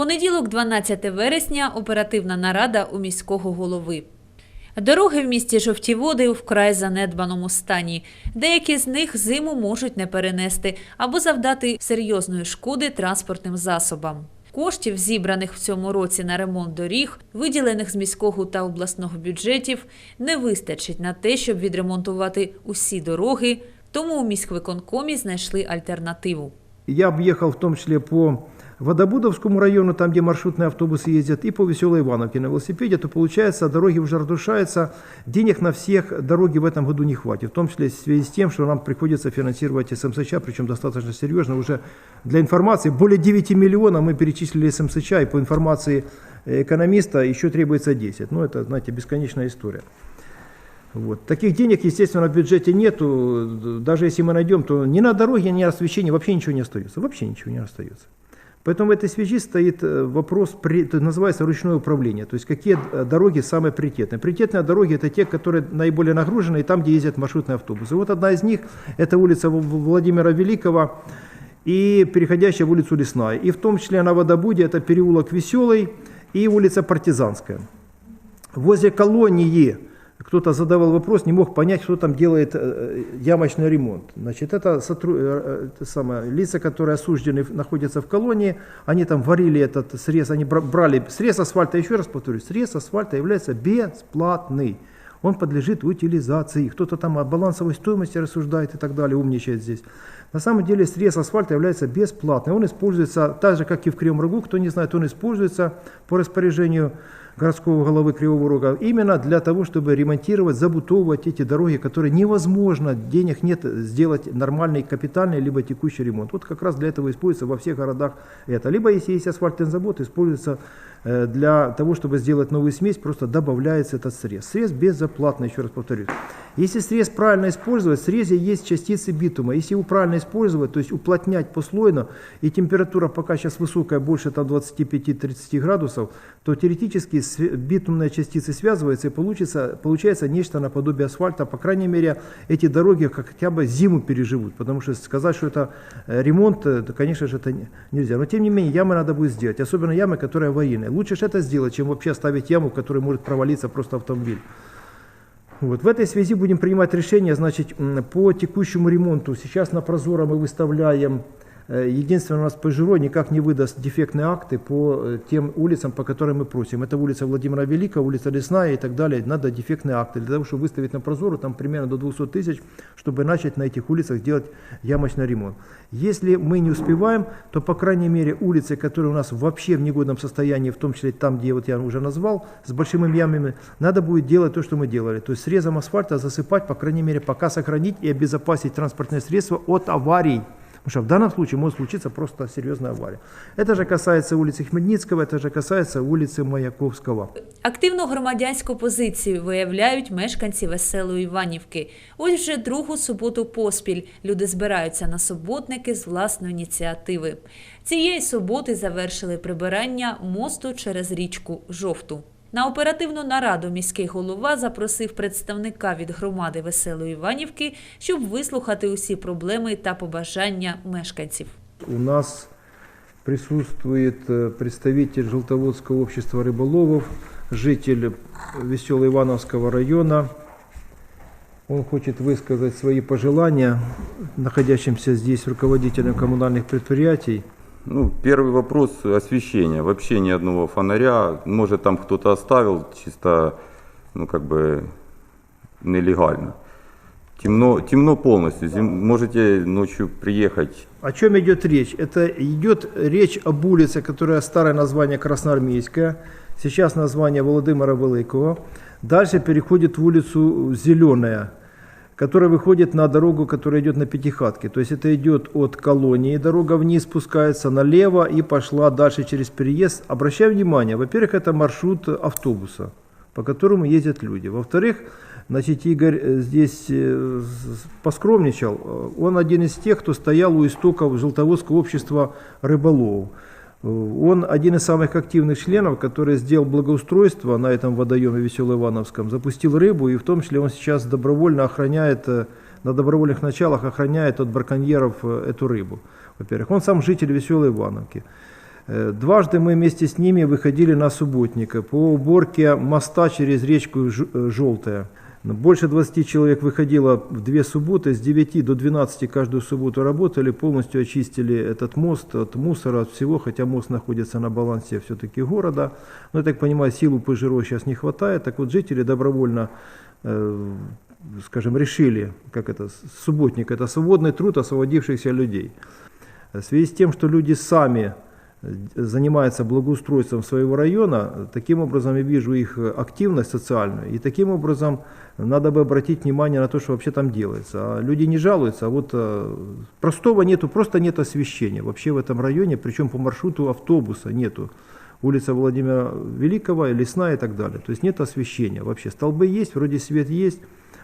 Понеділок, 12 вересня, оперативна нарада у міського голови. Дороги в місті жовті води у вкрай занедбаному стані. Деякі з них зиму можуть не перенести або завдати серйозної шкоди транспортним засобам. Коштів, зібраних в цьому році на ремонт доріг, виділених з міського та обласного бюджетів, не вистачить на те, щоб відремонтувати усі дороги, тому у міськвиконкомі знайшли альтернативу. Я объехал в том числе по Водобудовскому району, там, где маршрутные автобусы ездят, и по Веселой Ивановке на велосипеде, то получается, дороги уже разрушаются, денег на всех дороги в этом году не хватит, в том числе в связи с тем, что нам приходится финансировать СМСЧ, причем достаточно серьезно, уже для информации, более 9 миллионов мы перечислили СМСЧ, и по информации э, экономиста еще требуется 10. Ну, это, знаете, бесконечная история. Вот. Таких денег, естественно, в бюджете нету. Даже если мы найдем, то ни на дороге, ни на освещении вообще ничего не остается. Вообще ничего не остается. Поэтому в этой связи стоит э, вопрос, это называется ручное управление. То есть какие э, дороги самые приоритетные. Приоритетные дороги это те, которые наиболее нагружены, и там, где ездят маршрутные автобусы. Вот одна из них, это улица Владимира Великого и переходящая в улицу Лесная. И в том числе на Водобуде это переулок Веселый и улица Партизанская. Возле колонии кто-то задавал вопрос, не мог понять, кто там делает э, ямочный ремонт. Значит, это, сотру- э, это самое, лица, которые осуждены, находятся в колонии, они там варили этот срез, они бра- брали срез асфальта, еще раз повторюсь, срез асфальта является бесплатный. Он подлежит утилизации. Кто-то там о балансовой стоимости рассуждает и так далее, умничает здесь. На самом деле срез асфальта является бесплатным. Он используется так же, как и в Кривом Рогу. Кто не знает, он используется по распоряжению городского головы Кривого Рога именно для того, чтобы ремонтировать, забутовывать эти дороги, которые невозможно, денег нет сделать нормальный капитальный либо текущий ремонт. Вот как раз для этого используется во всех городах это. Либо если есть асфальтный завод, используется э, для того, чтобы сделать новую смесь, просто добавляется этот срез. Срез безоплатно, еще раз повторюсь. Если срез правильно использовать, в срезе есть частицы битума. Если его правильно использовать, то есть уплотнять послойно, и температура пока сейчас высокая, больше там 25-30 градусов, то теоретически битумные частицы связываются и получится, получается нечто наподобие асфальта. По крайней мере, эти дороги хотя бы зиму переживут, потому что сказать, что это э, ремонт, э, то, конечно же, это не- нельзя. Но тем не менее, ямы надо будет сделать, особенно ямы, которые аварийные. Лучше же это сделать, чем вообще оставить яму, в которой может провалиться просто автомобиль. Вот. В этой связи будем принимать решение значит, по текущему ремонту. Сейчас на Прозоро мы выставляем, единственное, у нас Пежиро никак не выдаст дефектные акты по э, тем улицам, по которым мы просим. Это улица Владимира Великого, улица Лесная и так далее. Надо дефектные акты. Для того, чтобы выставить на Прозоро, там примерно до 200 тысяч, чтобы начать на этих улицах делать ямочный ремонт. Если мы не успеваем, то, по крайней мере, улицы, которые у нас вообще в негодном состоянии, в том числе там, где вот я уже назвал, с большими ямами, надо будет делать то, что мы делали. То есть срезом асфальта засыпать, по крайней мере, пока сохранить и обезопасить транспортные средства от аварий. Потому что в данном случае может случиться просто серьезная авария. Это же касается улицы Хмельницкого, это же касается улицы Маяковского. Активну громадянську позицію виявляють мешканці веселої Іванівки. Ось вже другу суботу поспіль люди збираються на суботники з власної ініціативи. Цієї суботи завершили прибирання мосту через річку Жовту. На оперативну нараду міський голова запросив представника від громади Веселої Іванівки, щоб вислухати усі проблеми та побажання мешканців. У нас присутствует э, представитель Желтоводского общества рыболовов, житель Весело-Ивановского района. Он хочет высказать свои пожелания находящимся здесь руководителям коммунальных предприятий. Ну, первый вопрос – освещение. Вообще ни одного фонаря. Может, там кто-то оставил чисто, ну, как бы, нелегально. Темно, темно полностью. Зим- можете ночью приехать. О чем идет речь? Это идет речь об улице, которая старое название Красноармейская, сейчас название Владимира Великого. Дальше переходит в улицу Зеленая, которая выходит на дорогу, которая идет на Пятихатке. То есть это идет от колонии, дорога вниз спускается налево и пошла дальше через переезд. Обращаю внимание, во-первых, это маршрут автобуса, по которому ездят люди. Во-вторых, Значит, Игорь э, здесь э, поскромничал. Э, Он один из тех, кто стоял у истоков Желтоводского общества рыболовов. Он один из самых активных членов, который сделал благоустройство на этом водоеме Весело-Ивановском, запустил рыбу, и в том числе он сейчас добровольно охраняет, э, на добровольных началах охраняет от браконьеров э, эту рыбу. Во-первых, он сам житель Веселой Ивановки. Э, Дважды мы вместе с ними выходили на субботника по уборке моста через речку Желтая. Больше 20 человек выходило в две субботы, с 9 до 12 каждую субботу работали, полностью очистили этот мост от мусора, от всего, хотя мост находится на балансе все-таки города. Но, я так понимаю, сил у ПЖРО сейчас не хватает, так вот жители добровольно э, скажем, решили, как это, субботник, это свободный труд освободившихся людей. В связи с тем, что люди сами занимаются благоустройством своего района, таким образом я вижу их активность социальную, и таким образом надо бы обратить внимание на то, что вообще там делается. А люди не жалуются, а вот э, простого нету, просто нет освещения вообще в этом районе, причем по маршруту автобуса нету. Улица Владимира Великого, Лесная и так далее. То есть нет освещения вообще. Столбы есть, вроде свет есть,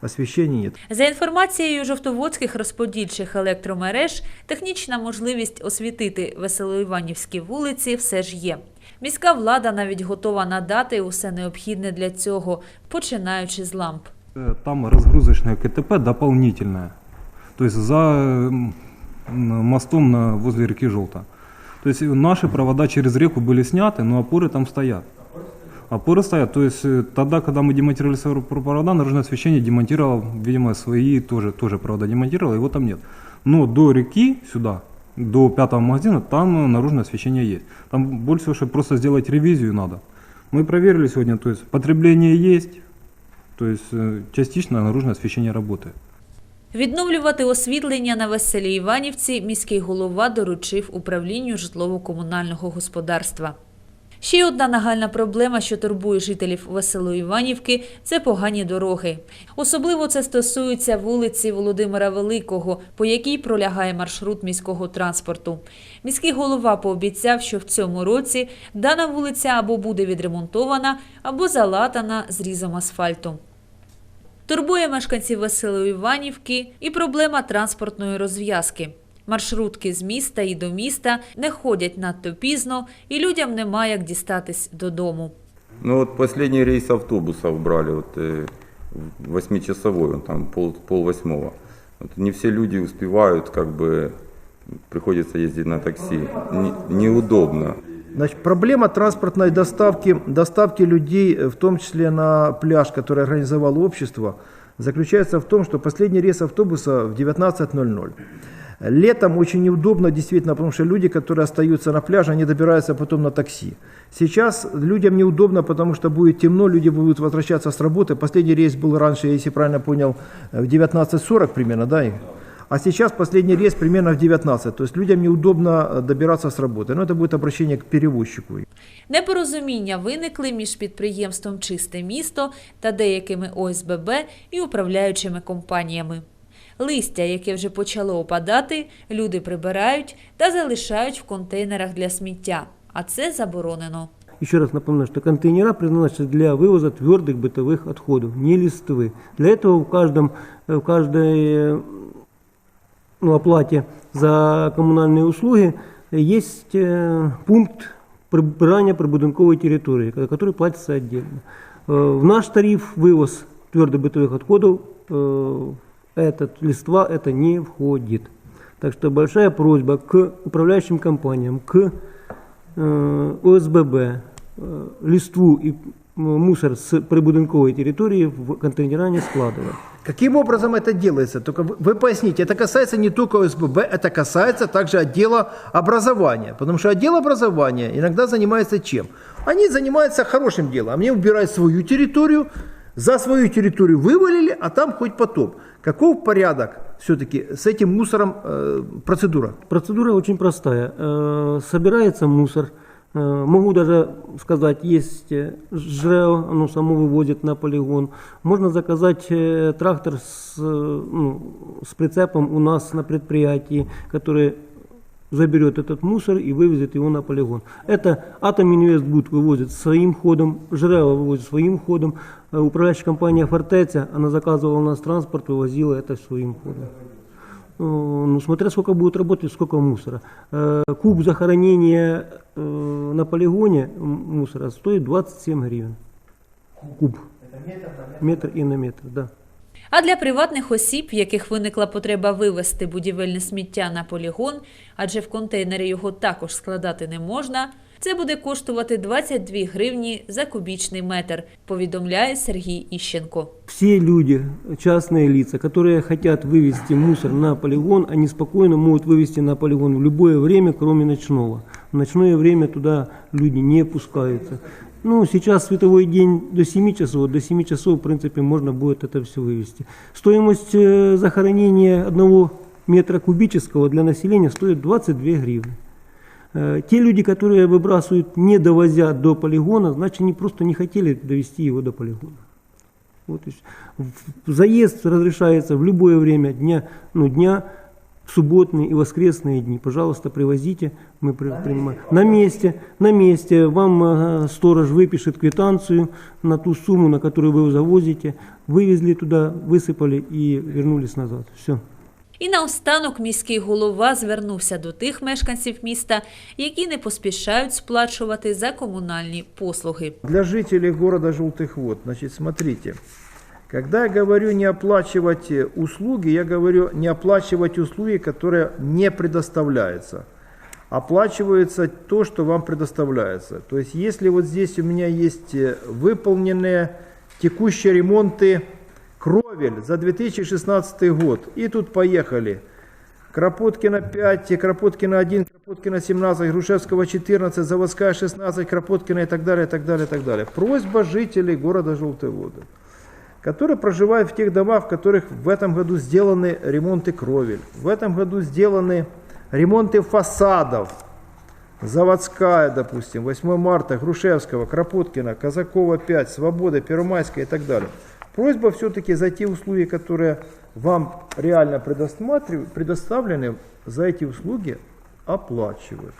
освещения нет. За інформацією жовтоводських розподільчих електромереж, технічна можливість освітити Веселоіванівські вулиці все ж є. Міська влада навіть готова надати усе необхідне для цього, починаючи з ламп. Э, Там разгрузочное КТП дополнительное. То есть за мостом на, возле реки Желта. То есть наши провода через реку были сняты, но опоры там стоят. Опоры стоят. То есть э, тогда, когда мы демонтировали свои провода, наружное освещение демонтировало, видимо, свои тоже, тоже провода демонтировало, его там нет. Но до реки сюда, до пятого магазина, там э, наружное освещение есть. Там больше всего, просто сделать ревизию надо. Мы проверили сегодня, то есть потребление есть, то есть э, частично наружное освещение работает. Відновлювати освітлення на Веселій Іванівці міський голова доручив управлінню житлово-комунального господарства. Ще одна нагальна проблема, що турбує жителів Веселої Іванівки, це погані дороги. Особливо це стосується вулиці Володимира Великого, по якій пролягає маршрут міського транспорту. Міський голова пообіцяв, що в цьому році дана вулиця або буде відремонтована, або залатана зрізом асфальту. Турбує мешканців Веселої Іванівки і проблема транспортної розв'язки. Маршрутки з міста і до міста не ходять надто пізно, і людям немає як дістатись додому. Ну вот последний рейс автобуса убрали, вот э, восьмичасовой, там пол, пол восьмого. Вот не все люди успевают, как бы приходится ездить на такси. Не- неудобно. Значит, проблема транспортной доставки, доставки людей, э, в том числе на пляж, который организовало общество, заключается в том, что последний рейс автобуса в 19.00. Летом очень неудобно, действительно, потому что люди, которые остаются на пляже, они добираются потом на такси. Сейчас людям неудобно, потому что будет темно, люди будут возвращаться с работы. Последний рейс был раньше, если правильно понял, э, в 19.40 примерно, да? Игорь? А сейчас последний рейс примерно в 19. То есть людям неудобно э, добираться с работы. Но это будет обращение к перевозчику. Непорозуміння виникли між підприємством Чисте місто та деякими ОСББ і управляючими компаніями. Листя, яке вже почало опадати, люди прибирають та залишають в контейнерах для сміття, а це заборонено. Еще раз напоминаю, что контейнера предназначены для вывоза твердых бытовых отходов, не листвы. Для этого в, каждом, э, в каждой э, ну, оплате за коммунальные услуги есть пункт прибирания прибудинковой территории, ко- который платится отдельно. В наш тариф вывоз твердобытовых отходов э, этот, листва это не входит. Так что большая просьба к управляющим компаниям, к э, ОСББ, э, листву и мусор с прибудинковой территории в контейнера не складывать. Каким образом это делается? Только вы, поясните, это касается не только ОСББ, это касается также отдела образования. Потому что отдел образования иногда занимается чем? Они занимаются хорошим делом. Они убирают свою территорию, за свою территорию вывалили, а там хоть потоп. Каков порядок все-таки с этим мусором э, процедура? Процедура очень простая. Э, Собирается мусор. Э, Могу даже сказать, есть э, ЖРЭО, оно само вывозит на полигон. Можно заказать э, трактор с, ну, с прицепом у нас на предприятии, который заберет этот мусор и вывезет его на полигон. Это Атоминвестбуд вывозит своим ходом, ЖРЭО вывозит своим ходом, управляющая компания Фортеця, она заказывала у нас транспорт, вывозила это своим ходом. Ну, смотря сколько будет работать, сколько мусора. Куб захоронения на полигоне мусора стоит 27 гривен. Куб. Метр и на метр, да. А для приватних осіб, в яких виникла потреба вивезти будівельне сміття на полігон, адже в контейнері його також складати не можна, це буде коштувати 22 гривні за кубічний метр, повідомляє Сергій Іщенко. Все люди, частные лица, которые хотят вывести мусор на полигон, они спокойно могут вывести на полигон в любое время, кроме ночного. В ночное время туда люди не пускаются. Ну, сейчас световой день до 7 часов, до 7 часов, в принципе, можно будет это все вывести. Стоимость э, захоронения одного метра кубического для населения стоит 22 гривны. Э, Те люди, которые выбрасывают, не довозя до полигона, значит, они просто не хотели довести его до полигона. Вот Заезд разрешается в любое время дня, ну, дня, в субботные и воскресные дни. Пожалуйста, привозите, мы при- принимаем. На месте, на месте вам э, сторож выпишет квитанцию на ту сумму, на которую вы его завозите. Вывезли туда, высыпали и вернулись назад. Все. І наостанок міський голова звернувся до тих мешканців міста, які не поспішають сплачувати за комунальні послуги. Для жителей города Желтых Вод, значит, смотрите, когда я говорю не оплачивать э, услуги, я говорю не оплачивать услуги, которые не предоставляются. Оплачивается то, что вам предоставляется. То есть, если вот здесь у меня есть э, выполненные текущие ремонты кровель за 2016 год, и тут поехали. Кропоткина 5, Кропоткина 1, Кропоткина 17, Грушевского 14, Заводская 16, Кропоткина и так далее, и так далее, и так далее. Просьба жителей города Желтые Воды, которые проживают в тех домах, в которых в этом году сделаны ремонты кровель, в этом году сделаны ремонты фасадов, Заводская, допустим, 8 марта, Грушевского, Кропоткина, Казакова 5, Свобода, Первомайская и так далее. Просьба все-таки за те услуги, которые вам реально предоставлены, за эти услуги оплачивать.